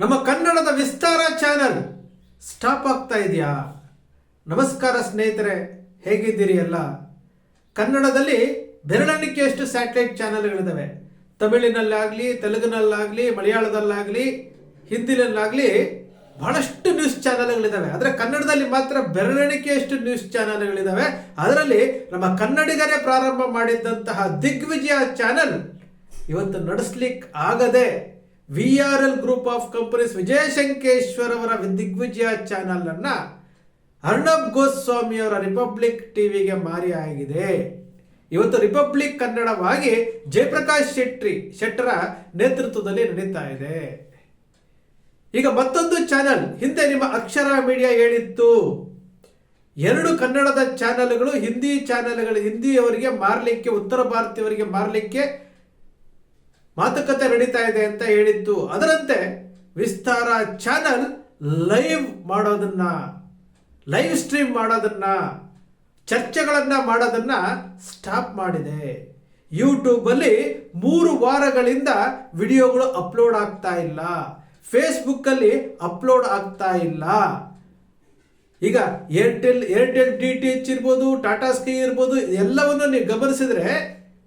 ನಮ್ಮ ಕನ್ನಡದ ವಿಸ್ತಾರ channel stop ಆಗ್ತಾ ಇದೆಯಾ? ನಮಸ್ಕಾರ ಸ್ನೇಹಿತರೆ, ಹೇಗಿದ್ದೀರಿ ಎಲ್ಲ? ಕನ್ನಡದಲ್ಲಿ ಬೆರಳೆಣಿಕೆಯಷ್ಟು ಸ್ಯಾಟಲೈಟ್ ಚಾನೆಲ್ಗಳಿದ್ದಾವೆ ತಮಿಳಿನಲ್ಲಾಗಲಿ, ತೆಲುಗಿನಲ್ಲಾಗಲಿ, ಮಲಯಾಳದಲ್ಲಾಗಲಿ, ಹಿಂದಿನಲ್ಲಾಗಲಿ ಬಹಳಷ್ಟು ನ್ಯೂಸ್ ಚಾನೆಲ್ಗಳಿದ್ದಾವೆ ಆದರೆ ಕನ್ನಡದಲ್ಲಿ ಮಾತ್ರ ಬೆರಳೆಣಿಕೆಯಷ್ಟು ನ್ಯೂಸ್ ಚಾನೆಲ್ಗಳಿದ್ದಾವೆ ಅದರಲ್ಲಿ ನಮ್ಮ ಕನ್ನಡಿಗರೇ ಪ್ರಾರಂಭ ಮಾಡಿದ್ದಂತಹ ದಿಗ್ವಿಜಯ ಚಾನೆಲ್ ಇವತ್ತು ನಡೆಸ್ಲಿಕ್ಕೆ ಆಗದೆ V R L group of companies Vijay Sankeshwar ಅವರ ದಿಗ್ವಿಜಯ ಚಾನಲ್ ಅನ್ನ ಅರ್ಣಬ್ ಗೋಸ್ವಾಮಿ ಅವರ ರಿಪಬ್ಲಿಕ್ ಟಿವಿಗೆ ಮಾರಿ ಆಗಿದೆ. ಇವತ್ತು ರಿಪಬ್ಲಿಕ್ ಕನ್ನಡವಾಗಿ ಜಯಪ್ರಕಾಶ್ ಶೆಟ್ಟಿ, ಶೆಟ್ಟರ ನೇತೃತ್ವದಲ್ಲಿ ನಡೀತಾ ಇದೆ. ಈಗ ಮತ್ತೊಂದು ಚಾನೆಲ್ ಹಿಂದೆ ನಿಮ್ಮ ಅಕ್ಷರ ಮೀಡಿಯಾ ಹೇಳಿತ್ತು ಎರಡು ಕನ್ನಡದ ಚಾನೆಲ್ಗಳು ಹಿಂದಿ ಚಾನೆಲ್ಗಳು ಹಿಂದಿಯವರಿಗೆ ಮಾರಲಿಕ್ಕೆ, ಉತ್ತರ ಭಾರತೀಯವರಿಗೆ ಮಾರಲಿಕ್ಕೆ ಮಾತುಕತೆ ನಡೀತಾ ಇದೆ ಅಂತ ಹೇಳಿದ್ದು ಅದರಂತೆ ವಿಸ್ತಾರ ಚಾನಲ್ ಲೈವ್ ಮಾಡೋದನ್ನ, ಲೈವ್ ಸ್ಟ್ರೀಮ್ ಮಾಡೋದನ್ನ, ಚರ್ಚೆಗಳನ್ನ ಮಾಡೋದನ್ನ ಸ್ಟಾಪ್ ಮಾಡಿದೆ. ಯೂಟ್ಯೂಬಲ್ಲಿ ಮೂರು ವಾರಗಳಿಂದ ವಿಡಿಯೋಗಳು ಅಪ್ಲೋಡ್ ಆಗ್ತಾ ಇಲ್ಲ. ಫೇಸ್ಬುಕ್ಕಲ್ಲಿ ಅಪ್ಲೋಡ್ ಆಗ್ತಾ ಇಲ್ಲ. ಈಗ Airtel Airtel D T H ಇರ್ಬೋದು ಟಾಟಾ ಸ್ಕೈ ಇರ್ಬೋದು, ಎಲ್ಲವನ್ನು ನೀವು ಗಮನಿಸಿದ್ರೆ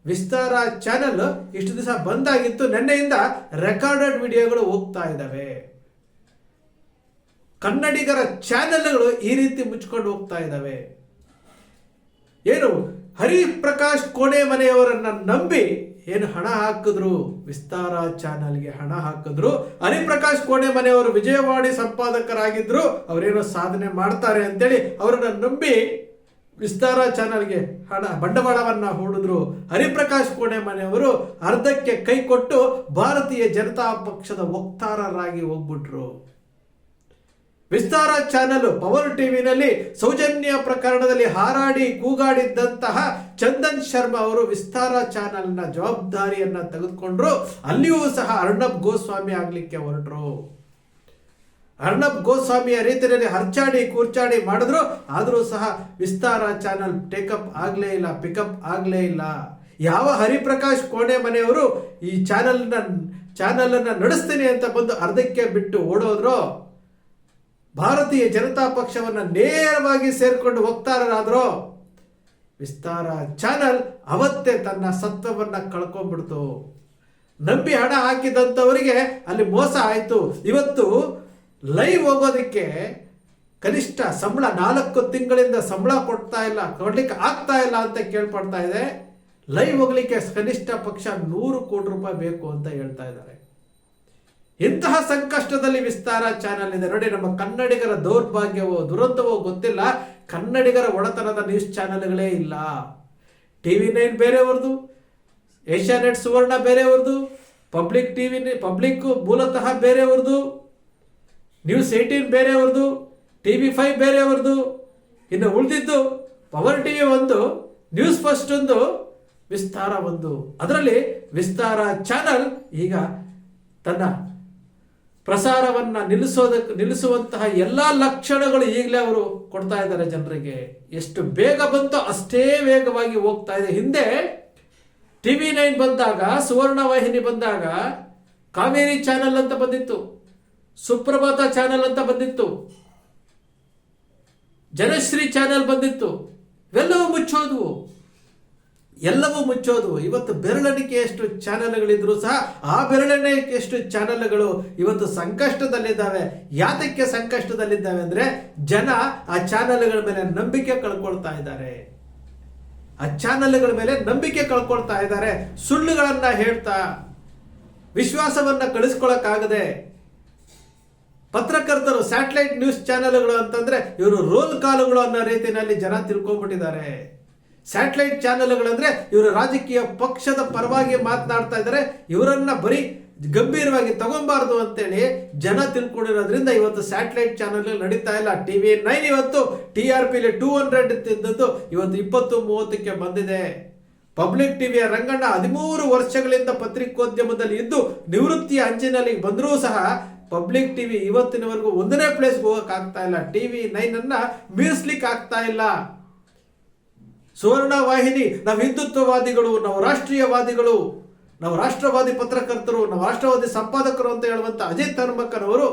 ವಿಸ್ತಾರ ಚಾನೆಲ್ ಇಷ್ಟು ದಿವಸ ಬಂದಾಗಿತ್ತು. ನಿನ್ನೆಯಿಂದ ರೆಕಾರ್ಡೆಡ್ ವಿಡಿಯೋಗಳು ಹೋಗ್ತಾ ಇದ್ದಾವೆ. ಕನ್ನಡಿಗರ ಚಾನೆಲ್ಗಳು ಈ ರೀತಿ ಮುಚ್ಕೊಂಡು ಹೋಗ್ತಾ ಇದ್ದಾವೆ. ಏನು? ಹರಿಪ್ರಕಾಶ್ ಕೋಣೆ ಮನೆಯವರನ್ನ ನಂಬಿ ಏನು ಹಣ ಹಾಕಿದ್ರು? ವಿಸ್ತಾರ ಚಾನಲ್ಗೆ ಹಣ ಹಾಕಿದ್ರು. ಹರಿಪ್ರಕಾಶ್ ಕೋಣೆ ಮನೆಯವರು ವಿಜಯವಾಡಿ ಸಂಪಾದಕರಾಗಿದ್ರು. ಅವರೇನೋ ಸಾಧನೆ ಮಾಡ್ತಾರೆ ಅಂತೇಳಿ ಅವರನ್ನ ನಂಬಿ ವಿಸ್ತಾರ ಚಾನಲ್ಗೆ ಹಣ, ಬಂಡವಾಳವನ್ನ ಹೂಡಿದ್ರು ಹರಿಪ್ರಕಾಶ್ ಕೋಣೆ ಮನೆಯವರು ಅರ್ಧಕ್ಕೆ ಕೈ ಕೊಟ್ಟು ಭಾರತೀಯ ಜನತಾ ಪಕ್ಷದ ವಕ್ತಾರರಾಗಿ ಹೋಗ್ಬಿಟ್ರು. ವಿಸ್ತಾರ ಚಾನಲ್ ಪವರ್ ಟಿವಿನಲ್ಲಿ ಸೌಜನ್ಯ ಪ್ರಕರಣದಲ್ಲಿ ಹಾರಾಡಿ ಕೂಗಾಡಿದ್ದಂತಹ ಚಂದನ್ ಶರ್ಮಾ ಅವರು ವಿಸ್ತಾರ ಚಾನೆಲ್ನ ಜವಾಬ್ದಾರಿಯನ್ನ ತೆಗೆದುಕೊಂಡ್ರು. ಅಲ್ಲಿಯೂ ಸಹ ಅರ್ಣಬ್ ಗೋಸ್ವಾಮಿ ಆಗ್ಲಿಕ್ಕೆ ಹೊರಟ್ರು. ಅರ್ಣಬ್ ಗೋಸ್ವಾಮಿಯ ರೀತಿಯಲ್ಲಿ ಹರ್ಚಾಡಿ ಕೂರ್ಚಾಡಿ ಮಾಡಿದ್ರು, ಆದರೂ ಸಹ ವಿಸ್ತಾರ ಚಾನಲ್ ಟೇಕಪ್ ಆಗಲೇ ಇಲ್ಲ ಪಿಕಪ್ ಆಗಲೇ ಇಲ್ಲ. ಯಾವ ಹರಿಪ್ರಕಾಶ್ ಕೋಣೆ ಮನೆಯವರು ಈ ಚಾನಲ್ನ ಚಾನಲನ್ನು ನಡೆಸ್ತೀನಿ ಅಂತ ಬಂದು ಅರ್ಧಕ್ಕೆ ಬಿಟ್ಟು ಓಡೋದ್ರು, ಭಾರತೀಯ ಜನತಾ ಪಕ್ಷವನ್ನ ನೇರವಾಗಿ ಸೇರಿಕೊಂಡು ಹೋಗ್ತಾರಾದ್ರು ವಿಸ್ತಾರ ಚಾನಲ್ ಅವತ್ತೇ ತನ್ನ ಸತ್ವವನ್ನ ಕಳ್ಕೊಂಡ್ಬಿಡ್ತು. ನಂಬಿ ಹಣ ಹಾಕಿದಂಥವರಿಗೆ ಅಲ್ಲಿ ಮೋಸ ಆಯಿತು. ಇವತ್ತು ಲೈವ್ ಹೋಗೋದಕ್ಕೆ ಕನಿಷ್ಠ ಸಂಬಳ ನಾಲ್ಕು ತಿಂಗಳಿಂದ ಸಂಬಳ ಕೊಡ್ತಾ ಇಲ್ಲ, ಕೊಡ್ಲಿಕ್ಕೆ ಆಗ್ತಾ ಇಲ್ಲ ಅಂತ ಕೇಳ್ಪಡ್ತಾ ಇದೆ. ಲೈವ್ ಹೋಗ್ಲಿಕ್ಕೆ ಕನಿಷ್ಠ ಪಕ್ಷ ನೂರು ಕೋಟಿ ರೂಪಾಯಿ ಬೇಕು ಅಂತ ಹೇಳ್ತಾ ಇದ್ದಾರೆ. ಇಂತಹ ಸಂಕಷ್ಟದಲ್ಲಿ ವಿಸ್ತಾರ ಚಾನೆಲ್ ಇದೆ. ನೋಡಿ, ನಮ್ಮ ಕನ್ನಡಿಗರ ದೌರ್ಭಾಗ್ಯವೋ, ದುರಂತವೋ ಗೊತ್ತಿಲ್ಲ. ಕನ್ನಡಿಗರ ಒಡೆತನದ ನ್ಯೂಸ್ ಚಾನೆಲ್ಗಳೇ ಇಲ್ಲ. ಟಿವಿ ನೈನ್ ಬೇರೆಯವ್ರದ್ದು ಏಷ್ಯಾನೆಟ್ ಸುವರ್ಣ ಬೇರೆಯವ್ರದ್ದು, ಪಬ್ಲಿಕ್ ಟಿವಿ ಪಬ್ಲಿಕ್ ಮೂಲತಃ ಬೇರೆಯವ್ರದ್ದು. ನ್ಯೂಸ್ ಏಯ್ಟೀನ್ ಬೇರೆಯವ್ರದ್ದು ಟಿ ವಿ ಫೈವ್ ಬೇರೆಯವ್ರದ್ದು ಇನ್ನು ಉಳಿದಿದ್ದು ಪವರ್ ಟಿ ವಿ ಒಂದು ನ್ಯೂಸ್ ಫಸ್ಟ್ ಒಂದು, ವಿಸ್ತಾರ ಒಂದು. ಅದರಲ್ಲಿ ವಿಸ್ತಾರ ಚಾನಲ್ ಈಗ ತನ್ನ ಪ್ರಸಾರವನ್ನ ನಿಲ್ಲಿಸೋದಕ್ಕೆ ನಿಲ್ಲಿಸುವಂತಹ ಎಲ್ಲಾ ಲಕ್ಷಣಗಳು ಈಗಲೇ ಅವರು ಕೊಡ್ತಾ ಇದ್ದಾರೆ ಜನರಿಗೆ. ಎಷ್ಟು ಬೇಗ ಬಂತೋ ಅಷ್ಟೇ ವೇಗವಾಗಿ ಹೋಗ್ತಾ ಇದೆ. ಹಿಂದೆ ಟಿವಿ ನೈನ್ ಬಂದಾಗ ಸುವರ್ಣ ವಾಹಿನಿ ಬಂದಾಗ, ಕಾವೇರಿ ಚಾನೆಲ್ ಅಂತ ಬಂದಿತ್ತು. ಸುಪ್ರಭಾತ ಚಾನೆಲ್ ಅಂತ ಬಂದಿತ್ತು. ಜನಶ್ರೀ ಚಾನೆಲ್ ಬಂದಿತ್ತು. ಇವೆಲ್ಲವೂ ಮುಚ್ಚೋದು ಎಲ್ಲವೂ ಮುಚ್ಚೋದು ಇವತ್ತು ಬೆರಳೆಣಿಕೆಯಷ್ಟು ಚಾನೆಲ್ಗಳಿದ್ರು ಸಹ ಆ ಬೆರಳೆಣಿಕೆಯಷ್ಟು ಚಾನೆಲ್ಗಳು ಇವತ್ತು ಸಂಕಷ್ಟದಲ್ಲಿದ್ದಾವೆ. ಯಾತಕ್ಕೆ ಸಂಕಷ್ಟದಲ್ಲಿದ್ದಾವೆ ಅಂದರೆ ಜನ ಆ ಚಾನೆಲ್ಗಳ ಮೇಲೆ ನಂಬಿಕೆ ಕಳ್ಕೊಳ್ತಾ ಇದ್ದಾರೆ. ಆ ಚಾನೆಲ್ಗಳ ಮೇಲೆ ನಂಬಿಕೆ ಕಳ್ಕೊಳ್ತಾ ಇದ್ದಾರೆ. ಸುಳ್ಳುಗಳನ್ನು ಹೇಳ್ತಾ, ವಿಶ್ವಾಸವನ್ನ ಕಳಿಸ್ಕೊಳಕ್ಕಾಗದೆ ಪತ್ರಕರ್ತರು ಸ್ಯಾಟಲೈಟ್ ನ್ಯೂಸ್ ಚಾನೆಲ್ಗಳು ಅಂತಂದ್ರೆ ಇವರು ರೋಲ್ ಕಾಲುಗಳು ಅನ್ನೋ ರೀತಿಯಲ್ಲಿ ಜನ ತಿಳ್ಕೊಂಡ್ಬಿಟ್ಟಿದ್ದಾರೆ. ಸ್ಯಾಟಲೈಟ್ ಚಾನೆಲ್ಗಳಂದ್ರೆ ಇವರು ರಾಜಕೀಯ ಪಕ್ಷದ ಪರವಾಗಿ ಮಾತನಾಡ್ತಾ ಇದ್ದಾರೆ. ಇವರನ್ನ ಬರೀ ಗಂಭೀರವಾಗಿ ತಗೊಂಬಾರ್ದು ಅಂತೇಳಿ ಜನ ತಿಳ್ಕೊಂಡಿರೋದ್ರಿಂದ ಇವತ್ತು ಸ್ಯಾಟಲೈಟ್ ಚಾನೆಲ್ ನಡೀತಾ ಇಲ್ಲ. ಟಿ ವಿ ನೈನ್ ಇವತ್ತು ಟಿ ಆರ್ ಪಿಲಿ ಟೂ ಹಂಡ್ರೆಡ್ ತಿಂದದ್ದು ಇವತ್ತು ಇಪ್ಪತ್ತು ಮೂವತ್ತಕ್ಕೆ ಬಂದಿದೆ. ಪಬ್ಲಿಕ್ ಟಿವಿಯ ರಂಗಣ್ಣ ಹದಿಮೂರು ವರ್ಷಗಳಿಂದ ಪತ್ರಿಕೋದ್ಯಮದಲ್ಲಿ ಇದ್ದು ನಿವೃತ್ತಿಯ ಅಂಚಿನಲ್ಲಿ ಬಂದರೂ ಸಹ ಪಬ್ಲಿಕ್ ಟಿವಿ ಇವತ್ತಿನವರೆಗೂ ಒಂದನೇ ಪ್ಲೇಸ್ ಹೋಗಕ್ ಆಗ್ತಾ ಇಲ್ಲ. ಟಿವಿ ನೈನ್ ಅನ್ನ ಮೀರಿಸ್ಲಿಕ್ಕೆ ಆಗ್ತಾ ಇಲ್ಲ. ಸುವರ್ಣ ವಾಹಿನಿ, ನಾವು ಹಿಂದುತ್ವವಾದಿಗಳು, ನಾವು ರಾಷ್ಟ್ರೀಯವಾದಿಗಳು, ನಾವು ರಾಷ್ಟ್ರವಾದಿ ಪತ್ರಕರ್ತರು, ನಾವು ರಾಷ್ಟ್ರವಾದಿ ಸಂಪಾದಕರು ಅಂತ ಹೇಳುವಂತ ಅಜಿತ್ ಹನುಮಕ್ಕನವರು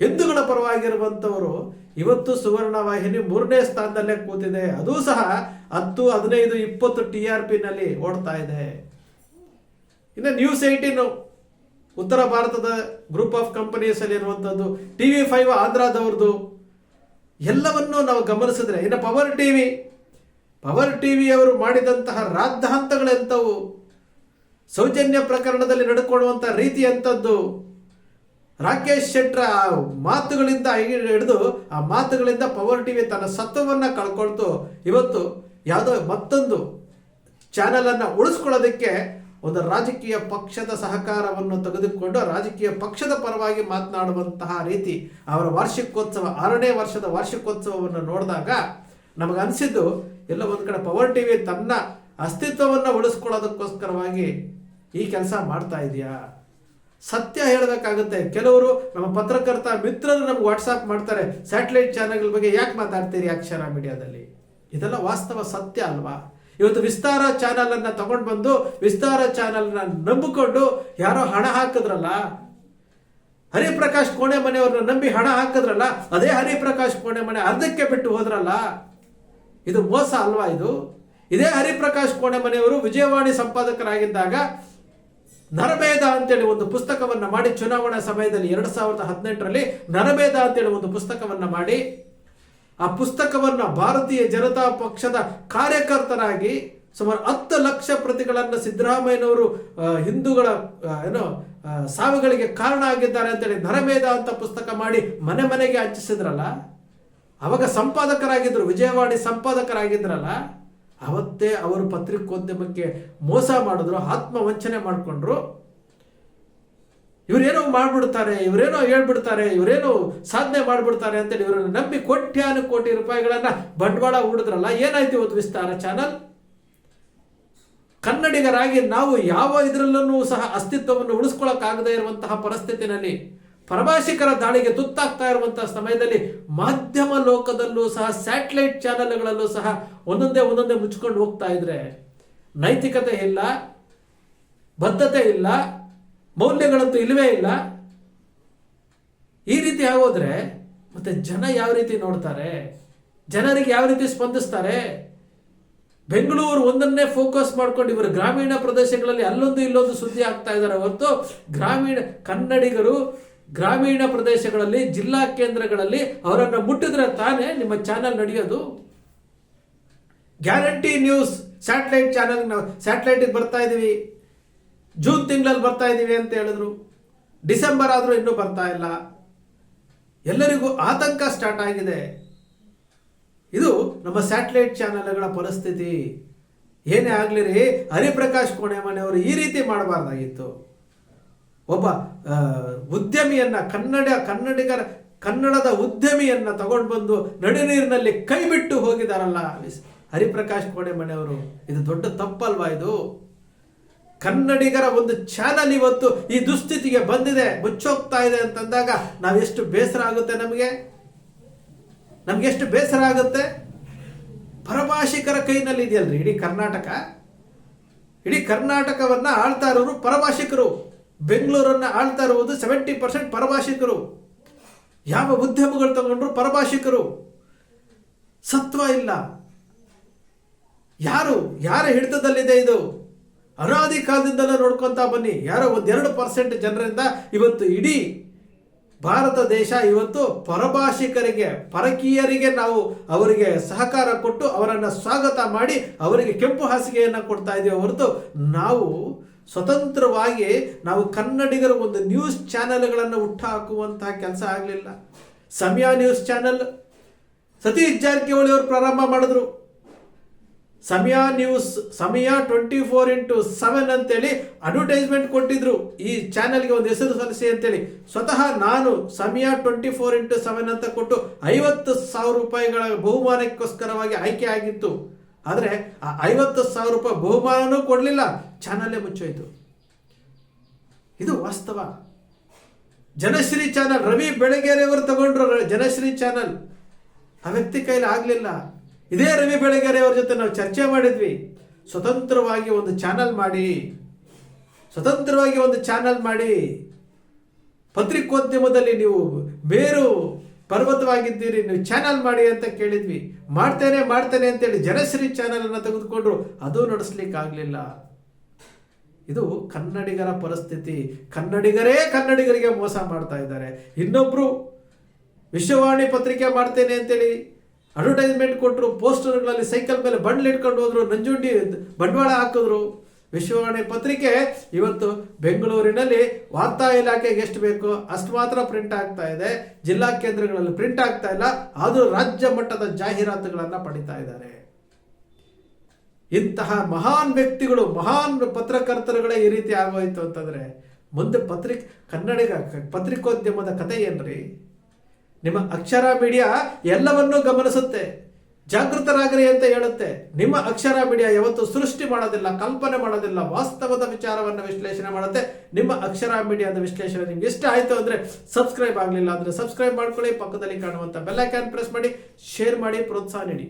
ಹಿಂದೂಗಳ ಪರವಾಗಿರುವಂಥವರು ಇವತ್ತು ಸುವರ್ಣ ವಾಹಿನಿ ಮೂರನೇ ಸ್ಥಾನದಲ್ಲೇ ಕೂತಿದೆ. ಅದು ಸಹ ಹತ್ತು, ಹದಿನೈದು, ಇಪ್ಪತ್ತು ಟಿ ಆರ್ ಪಿನಲ್ಲಿ ಓಡ್ತಾ ಇದೆ. ಇನ್ನು ನ್ಯೂಸ್ ಏಯ್ಟೀನ್ ಉತ್ತರ ಭಾರತದ ಗ್ರೂಪ್ ಆಫ್ ಕಂಪನೀಸ್ ಅಲ್ಲಿ ಇರುವಂಥದ್ದು ಟಿ ವಿ ಫೈವ್ ಆಂಧ್ರದವ್ರದ್ದು ಎಲ್ಲವನ್ನೂ ನಾವು ಗಮನಿಸಿದ್ರೆ, ಇನ್ನು ಪವರ್ ಟಿವಿ ಪವರ್ ಟಿವಿ ಅವರು ಮಾಡಿದಂತಹ ರಾದ್ಧಾಂತಗಳೆಂಥವು ಸೌಜನ್ಯ ಪ್ರಕರಣದಲ್ಲಿ ನಡ್ಕೊಳ್ಳುವಂಥ ರೀತಿ ಎಂಥದ್ದು ರಾಕೇಶ್ ಶೆಟ್ಟರ ಆ ಮಾತುಗಳಿಂದ ಹಿಡಿದು ಆ ಮಾತುಗಳಿಂದ ಪವರ್ ಟಿವಿ ತನ್ನ ಸತ್ವವನ್ನು ಕಳ್ಕೊಳ್ತು. ಇವತ್ತು ಯಾವುದೋ ಮತ್ತೊಂದು ಚಾನೆಲ್ ಅನ್ನ ಉಳಿಸ್ಕೊಳ್ಳೋದಕ್ಕೆ ಒಂದು ರಾಜಕೀಯ ಪಕ್ಷದ ಸಹಕಾರವನ್ನು ತೆಗೆದುಕೊಂಡು ರಾಜಕೀಯ ಪಕ್ಷದ ಪರವಾಗಿ ಮಾತನಾಡುವಂತಹ ರೀತಿ ಅವರ ವಾರ್ಷಿಕೋತ್ಸವ, ಆರನೇ ವರ್ಷದ ವಾರ್ಷಿಕೋತ್ಸವವನ್ನು ನೋಡಿದಾಗ ನಮಗೆ ಅನಿಸಿದ್ದು, ಎಲ್ಲ ಒಂದು ಕಡೆ ಪವರ್ ಟಿ ವಿ ತನ್ನ ಅಸ್ತಿತ್ವವನ್ನು ಉಳಿಸ್ಕೊಳ್ಳೋದಕ್ಕೋಸ್ಕರವಾಗಿ ಈ ಕೆಲಸ ಮಾಡ್ತಾ ಇದೆಯಾ? ಸತ್ಯ ಹೇಳಬೇಕಾಗುತ್ತೆ. ಕೆಲವರು ನಮ್ಮ ಪತ್ರಕರ್ತ ಮಿತ್ರರು ನಮ್ಗೆ ವಾಟ್ಸಾಪ್ ಮಾಡ್ತಾರೆ ಸ್ಯಾಟಲೈಟ್ ಚಾನಲ್ಗಳ ಬಗ್ಗೆ ಯಾಕೆ ಮಾತಾಡ್ತೀರಿ ಅಕ್ಷರ ಮೀಡಿಯಾದಲ್ಲಿ ಇದೆಲ್ಲ ವಾಸ್ತವ ಸತ್ಯ ಅಲ್ವಾ? ಇವತ್ತು ವಿಸ್ತಾರ ಚಾನಲ್ ಅನ್ನ ತಗೊಂಡು ಬಂದು ವಿಸ್ತಾರ ಚಾನಲ್ ನಂಬಿಕೊಂಡು ಯಾರೋ ಹಣ ಹಾಕಿದ್ರಲ್ಲ? ಹರಿಪ್ರಕಾಶ್ ಕೋಣೆ ಮನೆಯವ್ರನ್ನ ನಂಬಿ ಹಣ ಹಾಕಿದ್ರಲ್ಲ? ಅದೇ ಹರಿಪ್ರಕಾಶ್ ಕೋಣೆ ಮನೆ ಅರ್ಧಕ್ಕೆ ಬಿಟ್ಟು ಹೋದ್ರಲ್ಲ? ಇದು ಮೋಸ ಅಲ್ವಾ ಇದು? ಇದೇ ಹರಿಪ್ರಕಾಶ್ ಕೋಣೆ ಮನೆಯವರು ವಿಜಯವಾಣಿ ಸಂಪಾದಕರಾಗಿದ್ದಾಗ ನರಭೇದ ಅಂತೇಳಿ ಒಂದು ಪುಸ್ತಕವನ್ನ ಮಾಡಿ ಚುನಾವಣಾ ಸಮಯದಲ್ಲಿ ಎರಡ್ ಸಾವಿರದ ಹದಿನೆಂಟರಲ್ಲಿ ನರಭೇದ ಅಂತೇಳಿ ಒಂದು ಪುಸ್ತಕವನ್ನ ಮಾಡಿ ಆ ಪುಸ್ತಕವನ್ನು ಭಾರತೀಯ ಜನತಾ ಪಕ್ಷದ ಕಾರ್ಯಕರ್ತರಾಗಿ ಸುಮಾರು ಹತ್ತು ಲಕ್ಷ ಪ್ರತಿಗಳನ್ನು ಸಿದ್ದರಾಮಯ್ಯನವರು ಹಿಂದೂಗಳ ಏನು ಸಾವುಗಳಿಗೆ ಕಾರಣ ಆಗಿದ್ದಾರೆ ಅಂತೇಳಿ ನರಮೇಧ ಅಂತ ಪುಸ್ತಕ ಮಾಡಿ ಮನೆ ಮನೆಗೆ ಹಂಚಿಸಿದ್ರಲ್ಲ ಅವಾಗ ಸಂಪಾದಕರಾಗಿದ್ರು ವಿಜಯವಾಡಿ ಸಂಪಾದಕರಾಗಿದ್ರಲ್ಲ? ಅವತ್ತೇ ಅವರು ಪತ್ರಿಕೋದ್ಯಮಕ್ಕೆ ಮೋಸ ಮಾಡಿದ್ರು, ಆತ್ಮವಂಚನೆ ಮಾಡಿಕೊಂಡ್ರು. ಇವರೇನೋ ಮಾಡಿಬಿಡ್ತಾರೆ, ಇವರೇನೋ ಹೇಳ್ಬಿಡ್ತಾರೆ, ಇವರೇನೋ ಸಾಧನೆ ಮಾಡಿಬಿಡ್ತಾರೆ ಅಂತೇಳಿ ಇವರನ್ನು ನಂಬಿ ಕೋಟ್ಯಾನು ಕೋಟಿ ರೂಪಾಯಿಗಳನ್ನು ಬಂಡವಾಳ ಹೂಡಿದ್ರಲ್ಲ, ಏನಾಯ್ತು ಇವತ್ತು ವಿಸ್ತಾರ ಚಾನಲ್? ಕನ್ನಡಿಗರಾಗಿ ನಾವು ಯಾವ ಇದರಲ್ಲೂ ಸಹ ಅಸ್ತಿತ್ವವನ್ನು ಉಳಿಸ್ಕೊಳ್ಳೋಕ್ಕಾಗದೇ ಇರುವಂತಹ ಪರಿಸ್ಥಿತಿನಲ್ಲಿ ಪರಭಾಷಿಕರ ದಾಳಿಗೆ ತುತ್ತಾಗ್ತಾ ಇರುವಂತಹ ಸಮಯದಲ್ಲಿ ಮಾಧ್ಯಮ ಲೋಕದಲ್ಲೂ ಸಹ ಸ್ಯಾಟಲೈಟ್ ಚಾನೆಲ್ಗಳಲ್ಲೂ ಸಹ ಒಂದೊಂದೇ ಒಂದೊಂದೇ ಮುಚ್ಕೊಂಡು ಹೋಗ್ತಾ ಇದ್ರೆ ನೈತಿಕತೆ ಇಲ್ಲ, ಬದ್ಧತೆ ಇಲ್ಲ ಮೌಲ್ಯಗಳಂತೂ ಇಲ್ಲವೇ ಇಲ್ಲ. ಈ ರೀತಿ ಆಗೋದ್ರೆ ಮತ್ತೆ ಜನ ಯಾವ ರೀತಿ ನೋಡ್ತಾರೆ? ಜನರಿಗೆ ಯಾವ ರೀತಿ ಸ್ಪಂದಿಸ್ತಾರೆ? ಬೆಂಗಳೂರು ಒಂದನ್ನೇ ಫೋಕಸ್ ಮಾಡ್ಕೊಂಡು ಇವರು ಗ್ರಾಮೀಣ ಪ್ರದೇಶಗಳಲ್ಲಿ ಅಲ್ಲೊಂದು ಇಲ್ಲೊಂದು ಸುದ್ದಿ ಆಗ್ತಾ ಇದ್ದಾರೆ ಹೊರತು ಗ್ರಾಮೀಣ ಕನ್ನಡಿಗರು ಗ್ರಾಮೀಣ ಪ್ರದೇಶಗಳಲ್ಲಿ, ಜಿಲ್ಲಾ ಕೇಂದ್ರಗಳಲ್ಲಿ ಅವರನ್ನು ಮುಟ್ಟಿದ್ರೆ ತಾನೇ ನಿಮ್ಮ ಚಾನೆಲ್ ನಡೆಯೋದು. ಗ್ಯಾರಂಟಿ ನ್ಯೂಸ್, ಸ್ಯಾಟಲೈಟ್ ಚಾನೆಲ್ ನಾವು ಬರ್ತಾ ಇದೀವಿ. ಜೂನ್ ತಿಂಗಳಲ್ಲಿ ಬರ್ತಾ ಇದ್ದೀವಿ ಅಂತ ಹೇಳಿದ್ರು. ಡಿಸೆಂಬರ್ ಆದರೂ ಇನ್ನೂ ಬರ್ತಾ ಇಲ್ಲ. ಎಲ್ಲರಿಗೂ ಆತಂಕ ಸ್ಟಾರ್ಟ್ ಆಗಿದೆ. ಇದು ನಮ್ಮ ಸ್ಯಾಟಲೈಟ್ ಚಾನೆಲ್ಗಳ ಪರಿಸ್ಥಿತಿ. ಏನೇ ಆಗಲಿ ರೀ ಹರಿಪ್ರಕಾಶ್ ಕೋಣೆ ಮನೆಯವರು ಈ ರೀತಿ ಮಾಡಬಾರ್ದಾಗಿತ್ತು. ಒಬ್ಬ ಉದ್ಯಮಿಯನ್ನ, ಕನ್ನಡ, ಕನ್ನಡಿಗರ, ಕನ್ನಡದ ಉದ್ಯಮಿಯನ್ನ ತಗೊಂಡು ಬಂದು ನಡುನೀರಿನಲ್ಲಿ ಕೈ ಬಿಟ್ಟು ಹೋಗಿದಾರಲ್ಲ ಹರಿಪ್ರಕಾಶ್ ಕೋಣೆ ಮನೆಯವರು ಇದು ದೊಡ್ಡ ತಪ್ಪಲ್ವಾ ಇದು? ಕನ್ನಡಿಗರ ಒಂದು ಚಾನಲ್ ಇವತ್ತು ಈ ದುಸ್ಥಿತಿಗೆ ಬಂದಿದೆ, ಮುಚ್ಚೋಗ್ತಾ ಇದೆ ಅಂತಂದಾಗ ನಾವೆಷ್ಟು ಬೇಸರ ಆಗುತ್ತೆ ನಮಗೆ? ನಮ್ಗೆ ಎಷ್ಟು ಬೇಸರ ಆಗುತ್ತೆ? ಪರಭಾಷಿಕರ ಕೈನಲ್ಲಿ ಇದೆಯಲ್ರಿ, ಇಡೀ ಕರ್ನಾಟಕ? ಇಡೀ ಕರ್ನಾಟಕವನ್ನ ಆಳ್ತಾ ಇರೋರು ಪರಭಾಷಿಕರು. ಬೆಂಗಳೂರನ್ನ ಆಳ್ತಾ ಇರುವುದು ಸೆವೆಂಟಿ ಪರ್ಸೆಂಟ್ ಪರಭಾಷಿಕರು. ಯಾವ ಉದ್ಯಮಗಳು ತಗೊಂಡ್ರು ಪರಭಾಷಿಕರು. ಸತ್ವ ಇಲ್ಲ. ಯಾರು, ಯಾರ ಹಿಡಿತದಲ್ಲಿದೆ ಇದು? ಅನಾದಿ ಕಾಲದಿಂದಲೇ ನೋಡ್ಕೊಂತ ಬನ್ನಿ. ಯಾರೋ ಒಂದೆರಡು ಪರ್ಸೆಂಟ್ ಜನರಿಂದ ಇವತ್ತು ಇಡೀ ಭಾರತ ದೇಶ ಇವತ್ತು ಪರಭಾಷಿಕರಿಗೆ, ಪರಕೀಯರಿಗೆ ನಾವು ಅವರಿಗೆ ಸಹಕಾರ ಕೊಟ್ಟು ಅವರನ್ನು ಸ್ವಾಗತ ಮಾಡಿ ಅವರಿಗೆ ಕೆಂಪು ಹಾಸಿಗೆಯನ್ನು ಕೊಡ್ತಾ ಇದ್ದೀವಿ ಹೊರತು ನಾವು ಸ್ವತಂತ್ರವಾಗಿ ನಾವು ಕನ್ನಡಿಗರ ಒಂದು ನ್ಯೂಸ್ ಚಾನೆಲ್ಗಳನ್ನು ಹುಟ್ಟಾಕುವಂತಹ ಕೆಲಸ ಆಗಲಿಲ್ಲ. ಸಮಯ ನ್ಯೂಸ್ ಚಾನೆಲ್ ಸತೀಶ್ ಜಾರಕಿಹೊಳಿ ಅವರು ಪ್ರಾರಂಭ ಮಾಡಿದ್ರು. Samaya news Samaya twenty four into seven ಅಂತೇಳಿ ಅಡ್ವರ್ಟೈಸ್ಮೆಂಟ್ ಕೊಟ್ಟಿದ್ರು. ಈ ಚಾನೆಲ್ಗೆ ಒಂದು ಹೆಸರು ಸಲ್ಲಿಸಿ ಅಂತೇಳಿ. ಸ್ವತಃ ನಾನು ಸಮಯ ಟ್ವೆಂಟಿ ಫೋರ್ ಇಂಟು ಸೆವೆನ್ ಅಂತ ಕೊಟ್ಟು ಐವತ್ತು ಸಾವಿರ ರೂಪಾಯಿಗಳ ಬಹುಮಾನಕ್ಕೋಸ್ಕರವಾಗಿ ಆಯ್ಕೆ ಆಗಿತ್ತು. ಆದರೆ ಆ ಐವತ್ತು ಸಾವಿರ ರೂಪಾಯಿ ಬಹುಮಾನನೂ ಕೊಡಲಿಲ್ಲ. ಚಾನಲ್ಲೇ ಮುಚ್ಚೋಯ್ತು. ಇದು ವಾಸ್ತವ. ಜನಶ್ರೀ ಚಾನಲ್ ರವಿ ಬೆಳಗೆರೆಯವರು ತಗೊಂಡ್ರು ಜನಶ್ರೀ ಚಾನಲ್ ಆ ವ್ಯಕ್ತಿ ಕೈಲಿ ಆಗಲಿಲ್ಲ. ಇದೇ ರವಿ ಬೆಳಗೆರೆ ಅವ್ರ ಜೊತೆ ನಾವು ಚರ್ಚೆ ಮಾಡಿದ್ವಿ. ಸ್ವತಂತ್ರವಾಗಿ ಒಂದು ಚಾನಲ್ ಮಾಡಿ, ಸ್ವತಂತ್ರವಾಗಿ ಒಂದು ಚಾನಲ್ ಮಾಡಿ, ಪತ್ರಿಕೋದ್ಯಮದಲ್ಲಿ ನೀವು ಬೇರು ಪರ್ವತವಾಗಿದ್ದೀರಿ, ನೀವು ಚಾನಲ್ ಮಾಡಿ ಅಂತ ಕೇಳಿದ್ವಿ. ಮಾಡ್ತೇನೆ ಮಾಡ್ತೇನೆ ಅಂತೇಳಿ ಜನಶ್ರೀ ಚಾನಲನ್ನು ತೆಗೆದುಕೊಂಡ್ರು. ಅದು ನಡೆಸ್ಲಿಕ್ಕೆ ಆಗಲಿಲ್ಲ ಇದು ಕನ್ನಡಿಗರ ಪರಿಸ್ಥಿತಿ. ಕನ್ನಡಿಗರೇ ಕನ್ನಡಿಗರಿಗೆ ಮೋಸ ಮಾಡ್ತಾ ಇದ್ದಾರೆ. ಇನ್ನೊಬ್ಬರು ವಿಶ್ವವಾಣಿ ಪತ್ರಿಕೆ ಮಾಡ್ತೇನೆ ಅಂತೇಳಿ ಅಡ್ವರ್ಟೈಸ್ಮೆಂಟ್ ಕೊಟ್ಟರು ಪೋಸ್ಟರ್ಗಳಲ್ಲಿ ಸೈಕಲ್ ಮೇಲೆ ಬಂಡ್ಲು ಇಟ್ಕೊಂಡು ಹೋದ್ರು, ನಂಜುಂಡಿ ಬಂಡವಾಳ ಹಾಕಿದ್ರು. ವಿಶ್ವವಾಣಿ ಪತ್ರಿಕೆ ಇವತ್ತು ಬೆಂಗಳೂರಿನಲ್ಲಿ ವಾರ್ತಾ ಇಲಾಖೆಗೆ ಎಷ್ಟು ಬೇಕೋ, ಅಷ್ಟು ಮಾತ್ರ ಪ್ರಿಂಟ್ ಆಗ್ತಾ ಇದೆ. ಜಿಲ್ಲಾ ಕೇಂದ್ರಗಳಲ್ಲಿ ಪ್ರಿಂಟ್ ಆಗ್ತಾ ಇಲ್ಲ. ಆದರೂ ರಾಜ್ಯ ಮಟ್ಟದ ಜಾಹೀರಾತುಗಳನ್ನು ಪಡಿತಾ ಇದ್ದಾರೆ. ಇಂತಹ ಮಹಾನ್ ವ್ಯಕ್ತಿಗಳು, ಮಹಾನ್ ಪತ್ರಕರ್ತರುಗಳೇ ಈ ರೀತಿ ಆಗೋಯ್ತು ಅಂತಂದ್ರೆ, ಮುಂದೆ ಪತ್ರಿಕೆ ಕನ್ನಡಿಗ, ಪತ್ರಿಕೋದ್ಯಮದ ಕಥೆ ಏನ್ರಿ? ನಿಮ್ಮ ಅಕ್ಷರ ಮೀಡಿಯಾ ಎಲ್ಲವನ್ನೂ ಗಮನಿಸುತ್ತೆ. ಜಾಗೃತರಾಗ್ರಿ ಅಂತ ಹೇಳುತ್ತೆ. ನಿಮ್ಮ ಅಕ್ಷರ ಮೀಡಿಯಾ ಯಾವತ್ತು ಸೃಷ್ಟಿ ಮಾಡೋದಿಲ್ಲ, ಕಲ್ಪನೆ ಮಾಡೋದಿಲ್ಲ, ವಾಸ್ತವದ ವಿಚಾರವನ್ನು ವಿಶ್ಲೇಷಣೆ ಮಾಡುತ್ತೆ. ನಿಮ್ಮ ಅಕ್ಷರ ಮೀಡಿಯಾದ ವಿಶ್ಲೇಷಣೆ ನಿಮ್ಗೆ ಇಷ್ಟ ಆಯ್ತು ಅಂದ್ರೆ ಸಬ್ಸ್ಕ್ರೈಬ್ ಆಗಲಿಲ್ಲ ಅಂದ್ರೆ ಸಬ್ಸ್ಕ್ರೈಬ್ ಮಾಡ್ಕೊಳ್ಳಿ. ಪಕ್ಕದಲ್ಲಿ ಕಾಣುವಂತ ಬೆಲ್ ಐಕಾನ್ ಪ್ರೆಸ್ ಮಾಡಿ, ಶೇರ್ ಮಾಡಿ, ಪ್ರೋತ್ಸಾಹ ನೀಡಿ.